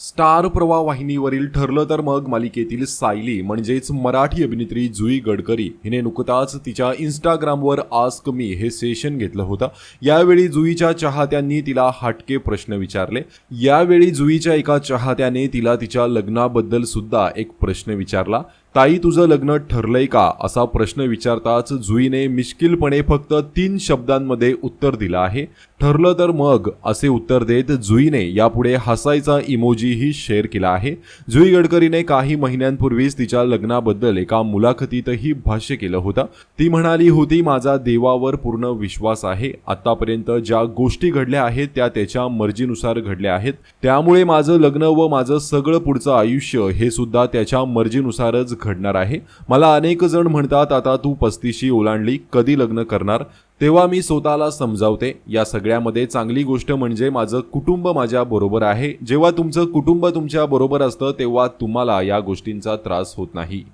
Star प्रवाह वाहिनीवरील ठरलं तर मग मालिकेतील सायली म्हणजेच मराठी अभिनेत्री जुई गडकरी. हिने नुकताच तिच्या इंस्टाग्रामवर आस्क मी हे सेशन घेतलं होतं. यावेळी जुईच्या चाहत्यांनी तिला हटके प्रश्न विचारले. यावेळी जुईच्या एका चाहत्याने तिला तिच्या लग्नाबद्दल सुद्धा एक प्रश्न विचारला. ताई तुझं लग्न ठरलंय का? असा प्रश्न विचारताच जुईने मिश्किलपणे फक्त तीन शब्दांमध्ये उत्तर दिलं आहे. ठरलं तर मग असे उत्तर देत जुईने यापुढे हसायचा इमोजीही शेअर केला आहे. जुई गडकरीने काही महिन्यांपूर्वीच तिच्या लग्नाबद्दल एका मुलाखतीतही भाष्य केलं होतं. ती म्हणाली होती माझा देवावर पूर्ण विश्वास आहे. आतापर्यंत ज्या गोष्टी घडल्या आहेत त्या त्याच्या मर्जीनुसार घडल्या आहेत. त्यामुळे माझं लग्न व माझं सगळं पुढचं आयुष्य हे सुद्धा त्याच्या मर्जीनुसारच घडणार आहे. मला अनेक जण म्हणतात आता तू पस्तीशी ओलांडली कधी लग्न करणार? तेव्हा मी स्वतःला समजावते. या सगळ्यामध्ये चांगली गोष्ट म्हणजे माझं कुटुंब माझ्या बरोबर आहे. जेव्हा तुमचं कुटुंब तुमच्या बरोबर असतं तेव्हा तुम्हाला या गोष्टींचा त्रास होत नाही.